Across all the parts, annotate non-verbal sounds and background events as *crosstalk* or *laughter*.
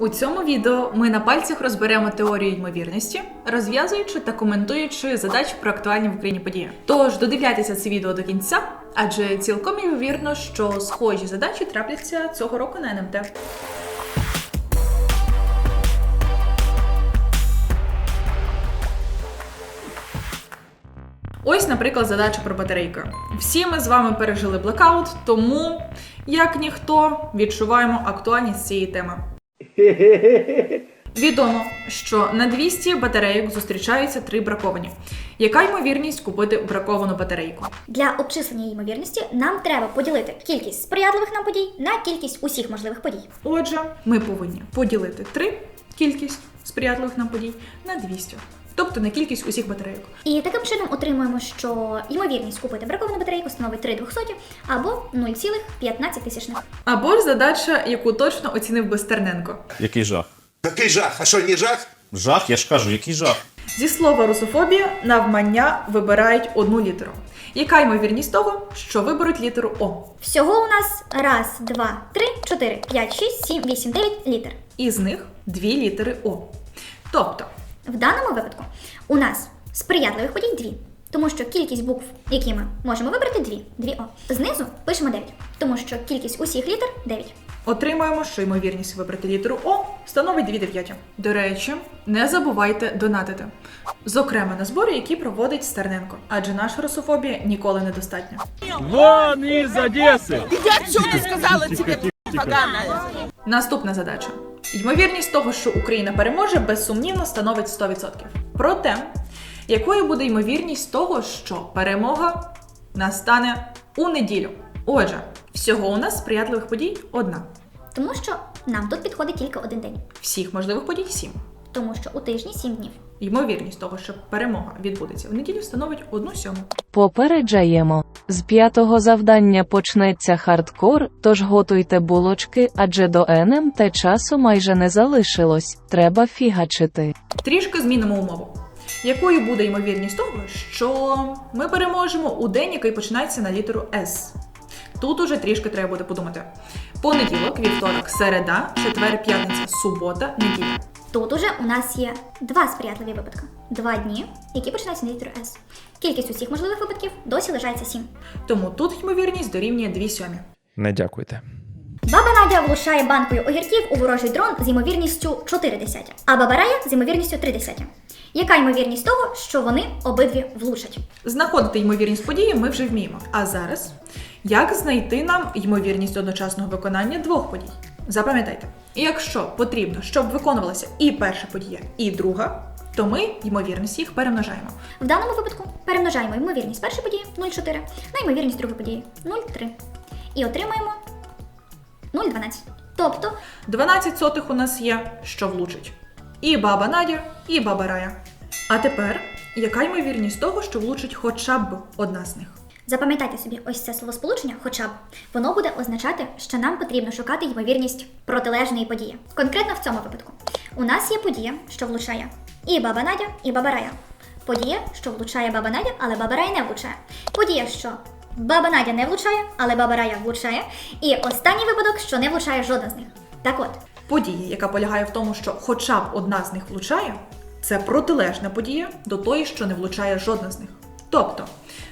У цьому відео ми на пальцях розберемо теорію ймовірності, розв'язуючи та коментуючи задачі про актуальні в Україні події. Тож додивляйтеся це відео до кінця, адже цілком ймовірно, що схожі задачі трапляться цього року на НМТ. Ось, наприклад, задача про батарейки. Всі ми з вами пережили блекаут, тому, як ніхто, відчуваємо актуальність цієї теми. Відомо, що на 200 батарейок зустрічаються три браковані. Яка ймовірність купити браковану батарейку? Для обчислення ймовірності нам треба поділити кількість сприятливих нам подій на кількість усіх можливих подій. Отже, ми повинні поділити 3 кількість сприятливих нам подій на 200, тобто на кількість усіх батарейок. І таким чином отримуємо, що ймовірність купити браковану батарейку становить 3 200 або 0,15 тисячних. Або ж задача, яку точно оцінив би Стерненко. Який жах? Який жах? А що, не жах? Жах, я ж кажу, який жах. Зі слова русофобія навмання вибирають одну літеру. Яка ймовірність того, що виберуть літеру О? Всього у нас раз, два, три, чотири, п'ять, шість, сім, вісім, дев'ять літер. Із них дві літери О. Тобто, В даному випадку у нас сприятливих подій дві. Тому що кількість букв, які ми можемо вибрати, дві. Дві О. Знизу пишемо 9, тому що кількість усіх літер 9. отримуємо, що ймовірність вибрати літеру О становить 2 дев'яті. До речі, не забувайте донатити. Зокрема, на збори, які проводить Стерненко, адже наша русофобія ніколи недостатня. Вон из Одессы! Иди отсюда, сказала тебе, поганая. Наступна задача. Ймовірність того, що Україна переможе, безсумнівно становить 100%. Проте, якою буде ймовірність того, що перемога настане у неділю? Отже, всього у нас сприятливих подій одна. Тому що нам тут підходить тільки один день. Всіх можливих подій сім. Тому що у тижні 7 днів. Ймовірність того, що перемога відбудеться в неділю, становить одну сьому. Попереджаємо. З п'ятого завдання почнеться хардкор, тож готуйте булочки, адже до НМТ часу майже не залишилось. Треба фігачити. Трішки змінимо умову. Якою буде ймовірність того, що ми переможемо у день, який починається на літеру С? Тут уже трішки треба буде подумати. Понеділок, вівторок, середа, четвер, п'ятниця, субота, неділя. Тут уже у нас є два сприятливі випадки. Два дні, які починаються на літеру С. Кількість усіх можливих випадків досі лишається 7. Тому тут ймовірність дорівнює 2 сьомі. Не дякуйте. Баба Надя влучає банкою огірків у ворожий дрон з ймовірністю 4 десяті, а баба Рая з ймовірністю 3 десяті. Яка ймовірність того, що вони обидві влучать? Знаходити ймовірність події ми вже вміємо. А зараз як знайти нам ймовірність одночасного виконання двох подій? Запам'ятайте, якщо потрібно, щоб виконувалася і перша подія, і друга, то ми ймовірність їх перемножаємо. В даному випадку перемножаємо ймовірність першої події 0,4 на ймовірність другої події 0,3. І отримаємо 0,12. Тобто 12 сотих у нас є, що влучить. І баба Надя, і баба Рая. А тепер, яка ймовірність того, що влучить хоча б одна з них? Запам'ятайте собі ось це словосполучення, хоча б воно буде означати, що нам потрібно шукати ймовірність протилежної події. Конкретно в цьому випадку у нас є подія, що влучає і баба Надя, і баба Рая. Подія, що влучає баба Надя, але баба Рая не влучає. Подія, що баба Надя не влучає, але баба Рая влучає. І останній випадок, що не влучає жодна з них. Так от, Подія, яка полягає в тому, що хоча б одна з них влучає, це протилежна подія до тої, що не влучає жодна з них. Тобто,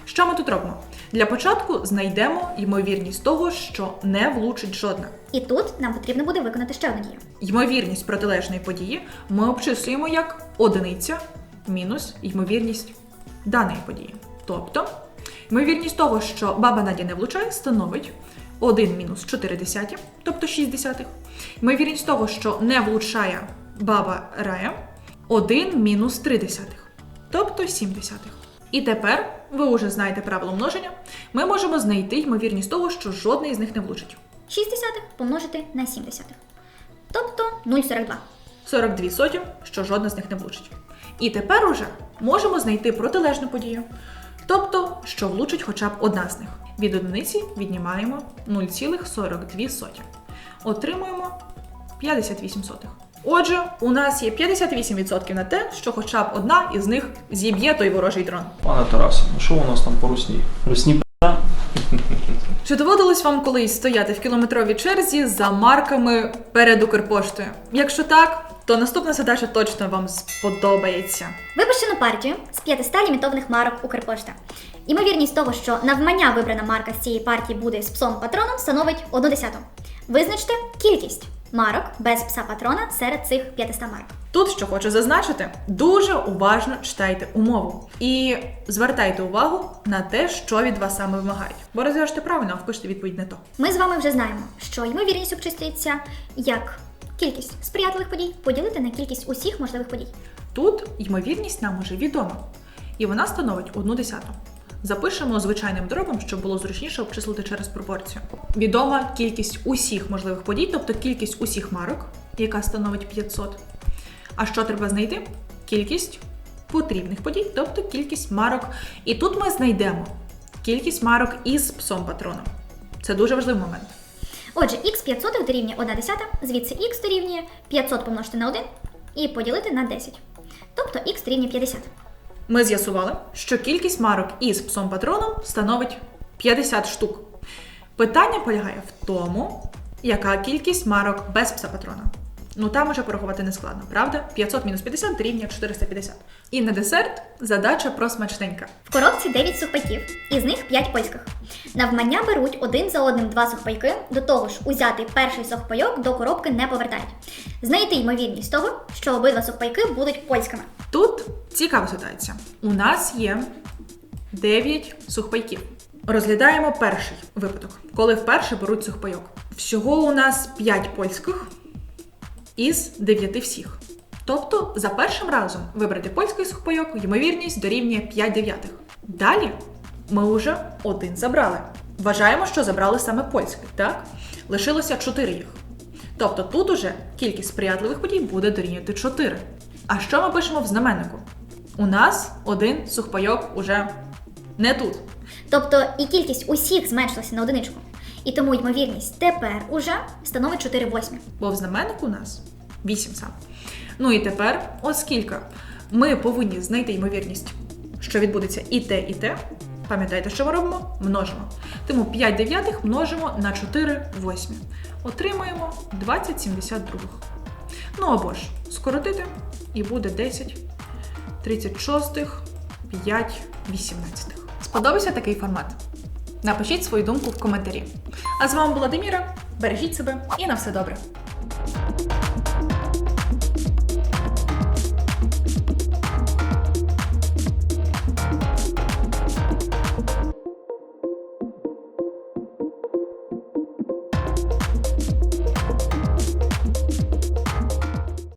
що ми тут робимо? Для початку знайдемо ймовірність того, що не влучить жодна. і тут нам потрібно буде виконати ще одну дію. Ймовірність протилежної події ми обчислюємо як одиниця мінус ймовірність даної події. Тобто, ймовірність того, що баба Надя не влучає, становить 1 мінус 4 десяті, тобто 6 десятих. Ймовірність того, що не влучає баба Рая, 1 мінус 3 десятих, тобто 7 десятих. І тепер ви вже знаєте правило множення. Ми можемо знайти ймовірність того, що жодний з них не влучить. 6 десятих помножити на 7 десятих. Тобто 0,42. 42 соті, що жодна з них не влучить. І тепер уже можемо знайти протилежну подію, тобто, що влучить хоча б одна з них. Від одиниці віднімаємо 0,42 соті. Отримуємо 58 сотих. Отже, у нас є 58% на те, що хоча б одна із них зіб'є той ворожий дрон. Пане Тарасе, ну що у нас там по русні? Русні п***а, *laughs* Чи доводилось вам колись стояти в кілометровій черзі за марками перед Укрпоштою? Якщо так, то наступна задача точно вам сподобається. Випущено партію з 500 лімітованих марок Укрпошта. Імовірність того, що навмання вибрана марка з цієї партії буде з псом патроном, становить 1 десяту. Визначте кількість марок без пса патрона серед цих 500 марок. Тут що хочу зазначити, дуже уважно читайте умову і звертайте увагу на те, що від вас саме вимагають. Бо розв'яжете правильно, а впишете відповідь не то. Ми з вами вже знаємо, що ймовірність обчислюється як кількість сприятливих подій поділити на кількість усіх можливих подій. Тут ймовірність нам уже відома, і вона становить одну десяту. Запишемо звичайним дробом, щоб було зручніше обчислити через пропорцію. Відома кількість усіх можливих подій, тобто кількість усіх марок, яка становить 500. А що треба знайти? Кількість потрібних подій, тобто кількість марок. І тут ми знайдемо кількість марок із псом патроном. Це дуже важливий момент. Отже, х 500 дорівнює 1 десята, звідси х дорівнює 500 помножити на 1 і поділити на 10. Тобто х дорівнює 50. Ми з'ясували, що кількість марок із псом патроном становить 50 штук. Питання полягає в тому, яка кількість марок без пса патрона. Ну там уже порахувати не складно, правда? 500 мінус 50 дорівнює 450. І на десерт задача про смачненька. В коробці 9 сухпайків, із них 5 польських. Навмання беруть один за одним два сухпайки, до того ж, узятий перший сухпайок до коробки не повертають. Знайти ймовірність того, що обидва сухпайки будуть польськими. Тут цікава ситуація. У нас є 9 сухпайків. Розглядаємо перший випадок, коли вперше беруть сухпайок. Всього у нас 5 польських із 9 всіх. Тобто за першим разом вибрати польський сухпайок, ймовірність дорівнює 5 дев'ятих. Далі ми вже один забрали. Вважаємо, що забрали саме польський, так? Лишилося 4 їх. Тобто тут уже кількість сприятливих подій буде дорівнювати 4. А що ми пишемо в знаменнику? У нас один сухпайок уже не тут. Тобто і кількість усіх зменшилася на одиничку. І тому ймовірність тепер уже становить 4 восьмі. бо в знаменнику у нас 8 саме. Ну і тепер, оскільки ми повинні знайти ймовірність, що відбудеться і те, і те, пам'ятаєте, що ми робимо? Множимо. Тому 5 дев'ятих множимо на 4 восьмі. Отримаємо 20 72. Ну або ж скоротити, і буде 10 36, 5 18. Сподобався такий формат? Напишіть свою думку в коментарі. А з вами була Деміра. Бережіть себе і на все добре.